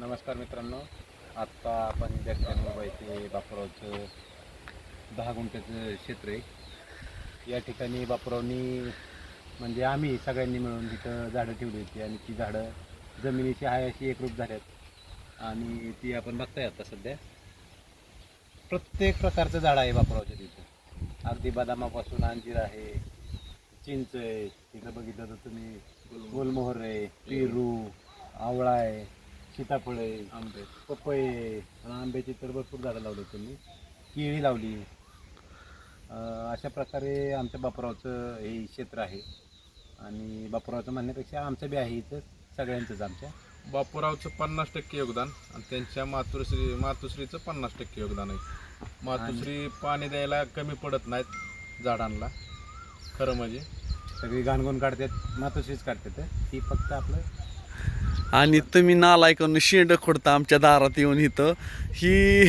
नमस्कार मित्रांनो. आत्ता आपण जगत्या मुंबई ते बापूरावचं दहा गुंठ्याचं क्षेत्र आहे. या ठिकाणी बापूरावनी म्हणजे आम्ही सगळ्यांनी मिळून तिथं झाडं ठेवली होती आणि ती झाडं जमिनीची आहे अशी एकरूप झाल्यात. आणि ती आपण बघताय आता सध्या. प्रत्येक प्रकारचं झाड आहे बापूरावच्या तिथं. अगदी बदामापासून अंजीर आहे चिंच आहे तिथं बघितलं तर तुम्ही गोलमोहर आहे पेरू आवळा आहे सीताफळ आहे आंबे. पपई आहे आणि आंब्याची तर भरपूर झाडं लावली त्यांनी. केळी लावली. अं, अशा प्रकारे आमच्या बापूरावचं हे क्षेत्र आहे. आणि बापूरावचं म्हणण्यापेक्षा आमचं बी आहे इथं सगळ्यांचंच आमच्या. बापूरावचं पन्नास टक्के योगदान आणि त्यांच्या मातुश्री मातुश्रीचं पन्नास टक्के योगदान आहे. मातुश्री पाणी द्यायला कमी पडत नाहीत झाडांना. खरं म्हणजे. सगळी घाणगुण काढतात मातोश्रीच काढतात ती फक्त आपलं आणि तुम्ही नालायकांना शेंड खोडता आमच्या दारात येऊन इथं. ही